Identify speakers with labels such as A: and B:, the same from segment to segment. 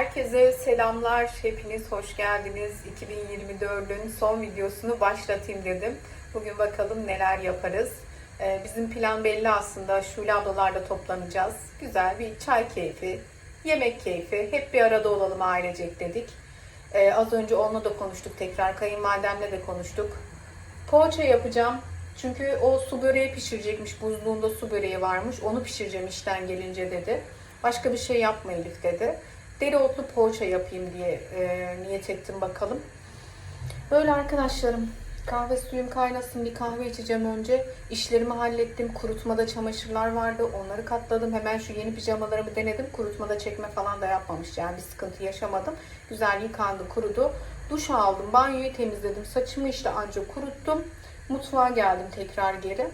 A: Herkese selamlar. Hepiniz hoş geldiniz. 2024'ün son videosunu başlatayım dedim. Bugün bakalım neler yaparız. Ee, bizim plan belli aslında. Şule ablalarla toplanacağız. Güzel bir çay keyfi, yemek keyfi. Hep bir arada olalım ailecek dedik. Ee, az önce onunla da konuştuk tekrar. Kayınvalidemle de konuştuk. Poğaça yapacağım. Çünkü o su böreği pişirecekmiş. Buzluğunda su böreği varmış. Onu pişireceğim işten gelince dedi. Başka bir şey yapma Elif dedi. Dereotlu poğaça yapayım diye e, niyet ettim bakalım. Böyle arkadaşlarım. Kahve suyum kaynasın bir kahve içeceğim önce. İşlerimi hallettim. Kurutmada çamaşırlar vardı. Onları katladım. Hemen şu yeni pijamalarımı denedim. Kurutmada çekme falan da yapmamış. Yani bir sıkıntı yaşamadım. Güzel yıkandı, kurudu. Duş aldım. Banyoyu temizledim. Saçımı işte anca kuruttum. Mutfağa geldim tekrar geri.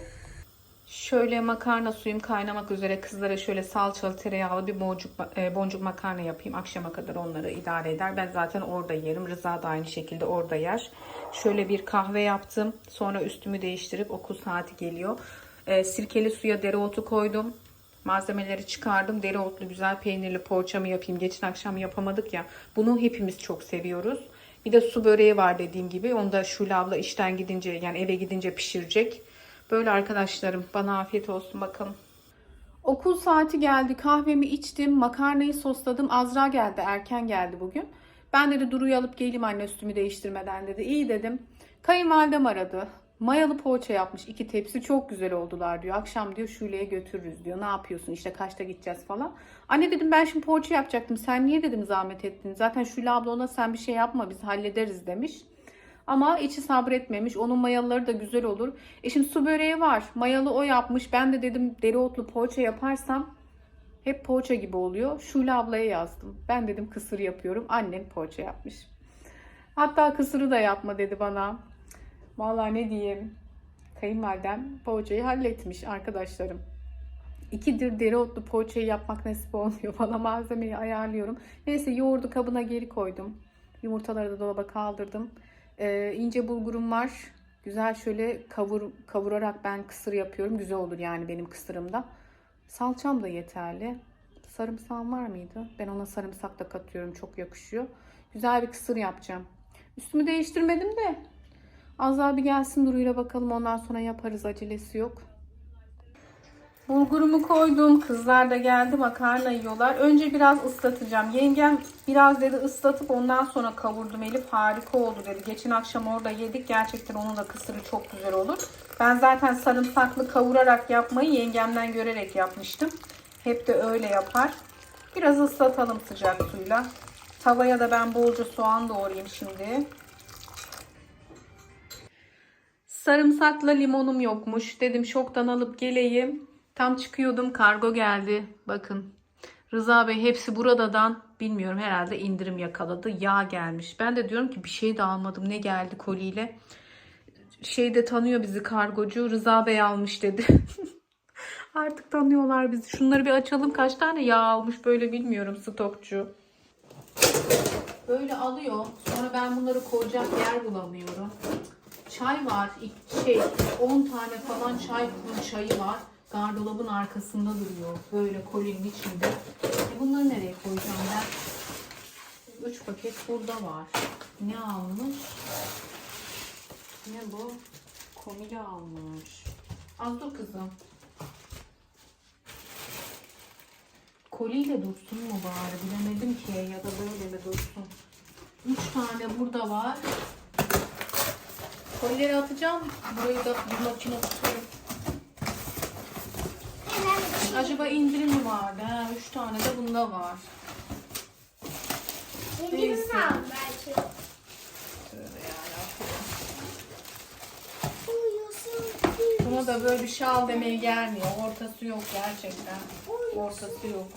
A: Şöyle makarna suyum kaynamak üzere kızlara şöyle salçalı tereyağlı bir boncuk, e, boncuk makarna yapayım. Akşama kadar onları idare eder. Ben zaten orada yerim. Rıza da aynı şekilde orada yer. Şöyle bir kahve yaptım. Sonra üstümü değiştirip okul saati geliyor. E, sirkeli suya dereotu koydum. Malzemeleri çıkardım. Dereotlu güzel peynirli poğaçamı yapayım. Geçen akşam yapamadık ya. Bunu hepimiz çok seviyoruz. Bir de su böreği var dediğim gibi. Onu da Şule abla işten gidince yani eve gidince pişirecek. Böyle arkadaşlarım bana afiyet olsun bakalım. Okul saati geldi kahvemi içtim makarnayı sosladım Azra geldi erken geldi bugün. Ben dedi Duru'yu alıp geleyim anne üstümü değiştirmeden dedi. İyi dedim. Kayınvalidem aradı. Mayalı poğaça yapmış iki tepsi çok güzel oldular diyor. Akşam diyor Şule'ye götürürüz diyor. Ne yapıyorsun işte kaçta gideceğiz falan. Anne dedim ben şimdi poğaça yapacaktım. Sen niye dedim zahmet ettin. Zaten Şule abla ona sen bir şey yapma biz hallederiz demiş. Ama içi sabretmemiş. Onun mayalıları da güzel olur. E şimdi su böreği var. Mayalı o yapmış. Ben de dedim dereotlu poğaça yaparsam hep poğaça gibi oluyor. Şule ablaya yazdım. Ben dedim kısır yapıyorum. Annem poğaça yapmış. Hatta kısırı da yapma dedi bana. Vallahi ne diyeyim. Kayınvalidem poğaçayı halletmiş arkadaşlarım. İkidir dereotlu poğaçayı yapmak nasip olmuyor. Bana malzemeyi ayarlıyorum. Neyse yoğurdu kabına geri koydum. Yumurtaları da dolaba kaldırdım. Ee, ince bulgurum var. Güzel şöyle kavur, kavurarak ben kısır yapıyorum. Güzel olur yani benim kısırımda. Salçam da yeterli. Sarımsağım var mıydı? Ben ona sarımsak da katıyorum. Çok yakışıyor. Güzel bir kısır yapacağım. Üstümü değiştirmedim de. Az daha bir gelsin Duru'yla bakalım. Ondan sonra yaparız. Acelesi yok. Bulgurumu koydum. Kızlar da geldi makarna yiyorlar. Önce biraz ıslatacağım. Yengem biraz dedi ıslatıp ondan sonra kavurdum Elif. Harika oldu dedi. Geçen akşam orada yedik. Gerçekten onun da kısırı çok güzel olur. Ben zaten sarımsaklı kavurarak yapmayı yengemden görerek yapmıştım. Hep de öyle yapar. Biraz ıslatalım sıcak suyla. Tavaya da ben bolca soğan doğrayayım şimdi. Sarımsakla limonum yokmuş. Dedim şoktan alıp geleyim. Tam çıkıyordum kargo geldi. Bakın. Rıza Bey hepsi buradadan bilmiyorum herhalde indirim yakaladı. Yağ gelmiş. Ben de diyorum ki bir şey de almadım. Ne geldi koliyle? Şeyde tanıyor bizi kargocu. Rıza Bey almış dedi. Artık tanıyorlar bizi. Şunları bir açalım. Kaç tane yağ almış böyle bilmiyorum stokçu. Böyle alıyor. Sonra ben bunları koyacak yer bulamıyorum. Çay var. Şey 10 tane falan çay çayı var. Gardırobun arkasında duruyor. Böyle kolinin içinde. E bunları nereye koyacağım ben? 3 paket burada var. Ne almış? Ne bu? Komili almış. Az dur kızım. Koliyle dursun mu bari bilemedim ki ya da böyle mi dursun. 3 tane burada var. Kolileri atacağım. Burayı da bir makine tutarım. Acaba indirim mi vardı? Ha, üç tane de bunda var.
B: İndirim
A: Neyse.
B: var belki.
A: Tövbe yarabbim.
B: Uyusun.
A: Buna da böyle bir şal demeye gelmiyor. Ortası yok gerçekten. Ortası yok.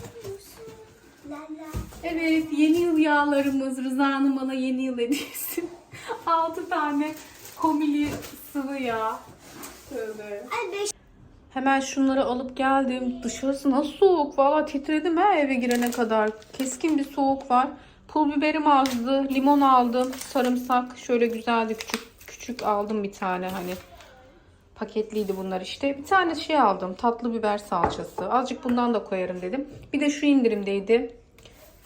A: Evet yeni yıl yağlarımız. Rıza'nın bana yeni yıl hediyesi. 6 tane komili sıvı yağ. Tövbe.
B: Ay beş.
A: Hemen şunları alıp geldim. Dışarısı nasıl soğuk. Valla titredim ha eve girene kadar. Keskin bir soğuk var. Pul biberim azdı. Limon aldım. Sarımsak şöyle güzeldi. Küçük küçük aldım bir tane hani. Paketliydi bunlar işte. Bir tane şey aldım. Tatlı biber salçası. Azıcık bundan da koyarım dedim. Bir de şu indirimdeydi.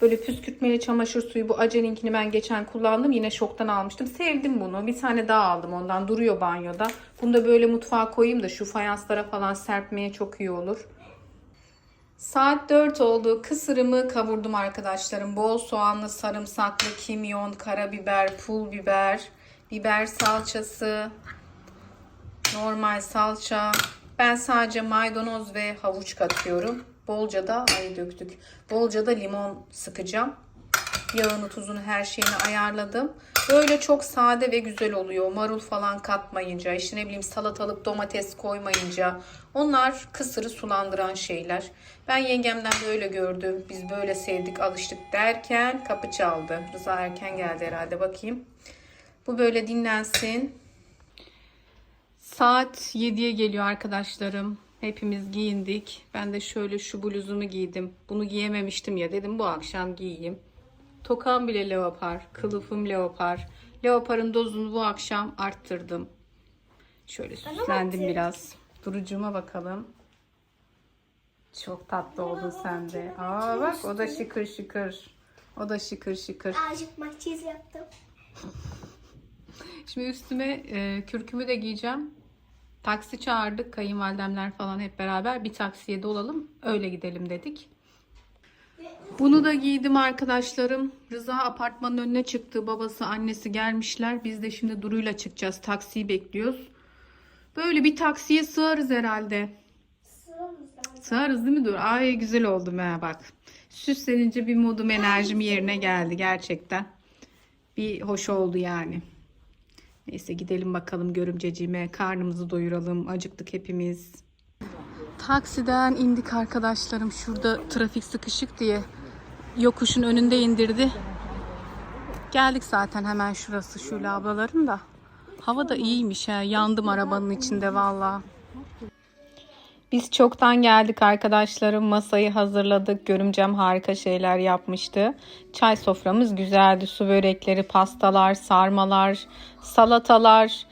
A: Böyle püskürtmeli çamaşır suyu bu Ace'ninkini ben geçen kullandım. Yine şoktan almıştım. Sevdim bunu. Bir tane daha aldım ondan. Duruyor banyoda. Bunu da böyle mutfağa koyayım da şu fayanslara falan serpmeye çok iyi olur. Saat 4 oldu. Kısırımı kavurdum arkadaşlarım. Bol soğanlı, sarımsaklı, kimyon, karabiber, pul biber, biber salçası, normal salça. Ben sadece maydanoz ve havuç katıyorum. Bolca da ay döktük. Bolca da limon sıkacağım. Yağını, tuzunu, her şeyini ayarladım. Böyle çok sade ve güzel oluyor. Marul falan katmayınca, işte ne bileyim salatalık, domates koymayınca. Onlar kısırı sulandıran şeyler. Ben yengemden böyle gördüm. Biz böyle sevdik, alıştık derken kapı çaldı. Rıza erken geldi herhalde. Bakayım. Bu böyle dinlensin. Saat 7'ye geliyor arkadaşlarım. Hepimiz giyindik. Ben de şöyle şu bluzumu giydim. Bunu giyememiştim ya dedim bu akşam giyeyim. Tokam bile leopar, kılıfım leopar. Leoparın dozunu bu akşam arttırdım. Şöyle süslendim biraz. Durucuma bakalım. Çok tatlı oldun sen de. Aa bak o da şıkır şıkır. O da şıkır şıkır.
B: Azıcık makyaj yaptım.
A: Şimdi üstüme e, kürkümü de giyeceğim. Taksi çağırdık. Kayınvalidemler falan hep beraber bir taksiye dolalım. Öyle gidelim dedik. Bunu da giydim arkadaşlarım. Rıza apartmanın önüne çıktı. Babası, annesi gelmişler. Biz de şimdi Duru'yla çıkacağız. Taksiyi bekliyoruz. Böyle bir taksiye sığarız herhalde. Sığarız değil mi Dur? Ay güzel oldu ha bak. Süslenince bir modum enerjim yerine geldi gerçekten. Bir hoş oldu yani. Neyse gidelim bakalım görümceciğime. Karnımızı doyuralım. Acıktık hepimiz. Taksiden indik arkadaşlarım. Şurada trafik sıkışık diye yokuşun önünde indirdi. Geldik zaten hemen şurası Şule ablaların da. Hava da iyiymiş ha. Yandım arabanın içinde vallahi. Biz çoktan geldik arkadaşlarım. Masayı hazırladık. Görümcem harika şeyler yapmıştı. Çay soframız güzeldi. Su börekleri, pastalar, sarmalar, salatalar.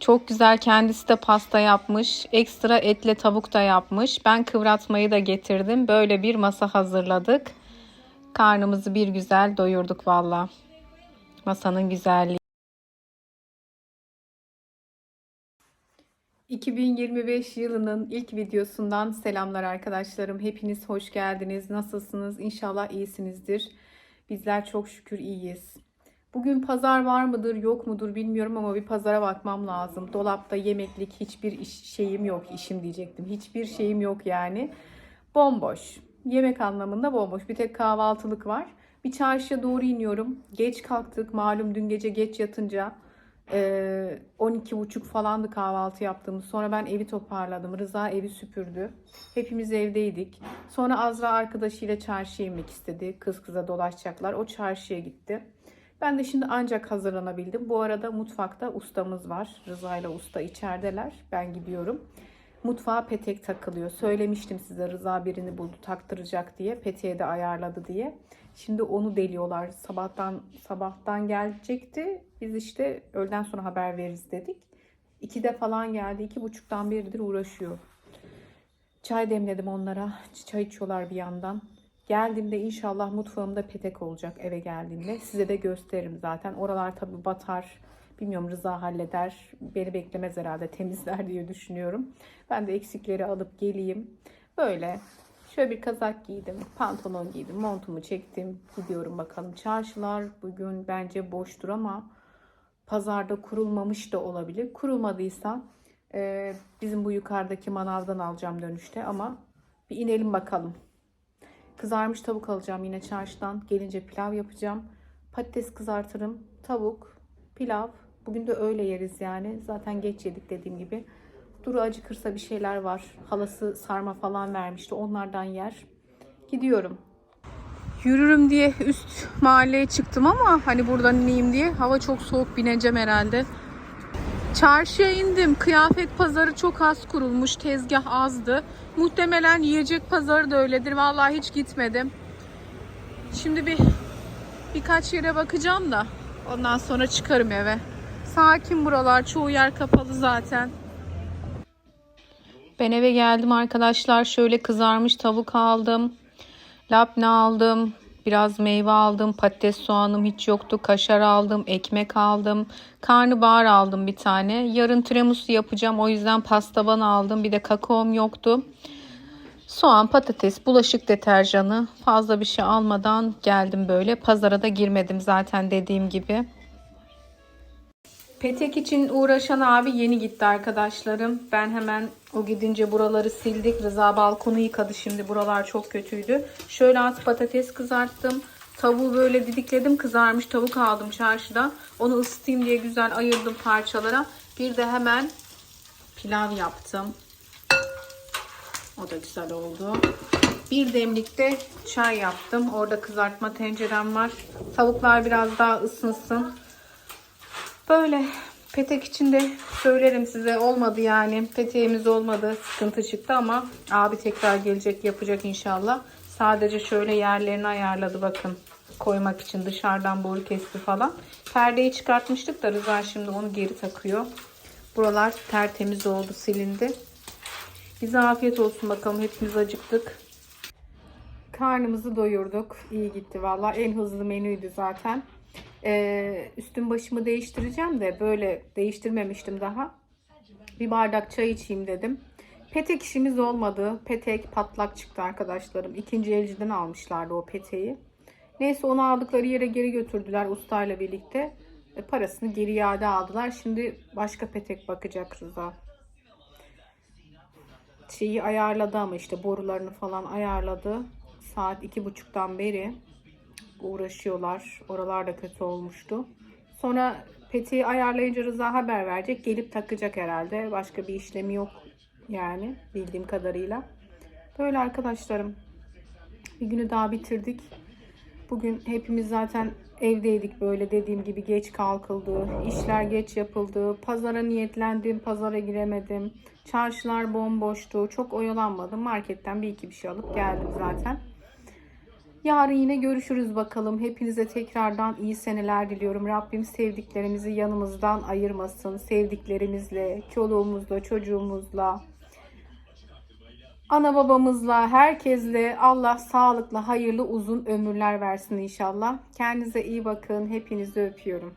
A: Çok güzel kendisi de pasta yapmış. Ekstra etle tavuk da yapmış. Ben kıvratmayı da getirdim. Böyle bir masa hazırladık. Karnımızı bir güzel doyurduk valla. Masanın güzelliği. 2025 yılının ilk videosundan selamlar arkadaşlarım. Hepiniz hoş geldiniz. Nasılsınız? İnşallah iyisinizdir. Bizler çok şükür iyiyiz. Bugün pazar var mıdır yok mudur bilmiyorum ama bir pazara bakmam lazım. Dolapta yemeklik hiçbir iş, şeyim yok. işim diyecektim. Hiçbir şeyim yok yani. Bomboş. Yemek anlamında bomboş. Bir tek kahvaltılık var. Bir çarşıya doğru iniyorum. Geç kalktık. Malum dün gece geç yatınca 12.30 falandı kahvaltı yaptığımız. Sonra ben evi toparladım. Rıza evi süpürdü. Hepimiz evdeydik. Sonra Azra arkadaşıyla çarşıya inmek istedi. Kız kıza dolaşacaklar. O çarşıya gitti. Ben de şimdi ancak hazırlanabildim. Bu arada mutfakta ustamız var. Rıza ile usta içerideler. Ben gidiyorum. Mutfağa petek takılıyor. Söylemiştim size Rıza birini buldu taktıracak diye. Peteğe de ayarladı diye. Şimdi onu deliyorlar. Sabahtan sabahtan gelecekti. Biz işte öğleden sonra haber veririz dedik. İkide falan geldi. iki buçuktan beridir uğraşıyor. Çay demledim onlara. Çay içiyorlar bir yandan. Geldiğimde inşallah mutfağımda petek olacak eve geldiğimde. Size de gösteririm zaten. Oralar tabii batar. Bilmiyorum Rıza halleder. Beni beklemez herhalde temizler diye düşünüyorum. Ben de eksikleri alıp geleyim. Böyle şöyle bir kazak giydim. Pantolon giydim. Montumu çektim. Gidiyorum bakalım. Çarşılar bugün bence boştur ama pazarda kurulmamış da olabilir. Kurulmadıysa e, bizim bu yukarıdaki manavdan alacağım dönüşte ama bir inelim bakalım. Kızarmış tavuk alacağım yine çarşıdan. Gelince pilav yapacağım. Patates kızartırım. Tavuk, pilav. Bugün de öyle yeriz yani. Zaten geç yedik dediğim gibi. Duru acıkırsa bir şeyler var. Halası sarma falan vermişti. Onlardan yer. Gidiyorum. Yürürüm diye üst mahalleye çıktım ama hani buradan ineyim diye. Hava çok soğuk bineceğim herhalde. Çarşıya indim. Kıyafet pazarı çok az kurulmuş. Tezgah azdı. Muhtemelen yiyecek pazarı da öyledir. Vallahi hiç gitmedim. Şimdi bir birkaç yere bakacağım da ondan sonra çıkarım eve. Sakin buralar. Çoğu yer kapalı zaten. Ben eve geldim arkadaşlar. Şöyle kızarmış tavuk aldım. Labne aldım. Biraz meyve aldım. Patates soğanım hiç yoktu. Kaşar aldım. Ekmek aldım. Karnabahar aldım bir tane. Yarın tiramisu yapacağım. O yüzden pastavan aldım. Bir de kakaom yoktu. Soğan, patates, bulaşık deterjanı fazla bir şey almadan geldim böyle. Pazara da girmedim zaten dediğim gibi. Petek için uğraşan abi yeni gitti arkadaşlarım. Ben hemen o gidince buraları sildik. Rıza balkonu yıkadı şimdi. Buralar çok kötüydü. Şöyle az patates kızarttım. Tavuğu böyle didikledim. Kızarmış tavuk aldım çarşıda. Onu ısıtayım diye güzel ayırdım parçalara. Bir de hemen pilav yaptım. O da güzel oldu. Bir demlikte çay yaptım. Orada kızartma tencerem var. Tavuklar biraz daha ısınsın. Böyle petek içinde söylerim size olmadı yani. Peteğimiz olmadı. Sıkıntı çıktı ama abi tekrar gelecek yapacak inşallah. Sadece şöyle yerlerini ayarladı bakın. Koymak için dışarıdan boru kesti falan. Perdeyi çıkartmıştık da Rıza şimdi onu geri takıyor. Buralar tertemiz oldu silindi. Bize afiyet olsun bakalım. Hepimiz acıktık. Karnımızı doyurduk. İyi gitti valla. En hızlı menüydü zaten. Ee, üstüm başımı değiştireceğim de böyle değiştirmemiştim daha. Bir bardak çay içeyim dedim. Petek işimiz olmadı. Petek patlak çıktı arkadaşlarım. İkinci elciden almışlardı o peteği. Neyse onu aldıkları yere geri götürdüler ustayla birlikte. E, parasını geri iade aldılar. Şimdi başka petek bakacak Rıza şeyi ayarladı ama işte borularını falan ayarladı. Saat iki buçuktan beri uğraşıyorlar. Oralar da kötü olmuştu. Sonra peteği ayarlayınca Rıza haber verecek. Gelip takacak herhalde. Başka bir işlemi yok yani bildiğim kadarıyla. Böyle arkadaşlarım. Bir günü daha bitirdik. Bugün hepimiz zaten evdeydik böyle dediğim gibi geç kalkıldı. işler geç yapıldı. Pazara niyetlendim. Pazara giremedim. Çarşılar bomboştu. Çok oyalanmadım. Marketten bir iki bir şey alıp geldim zaten. Yarın yine görüşürüz bakalım. Hepinize tekrardan iyi seneler diliyorum. Rabbim sevdiklerimizi yanımızdan ayırmasın. Sevdiklerimizle, çoluğumuzla, çocuğumuzla, ana babamızla, herkesle Allah sağlıklı, hayırlı, uzun ömürler versin inşallah. Kendinize iyi bakın. Hepinizi öpüyorum.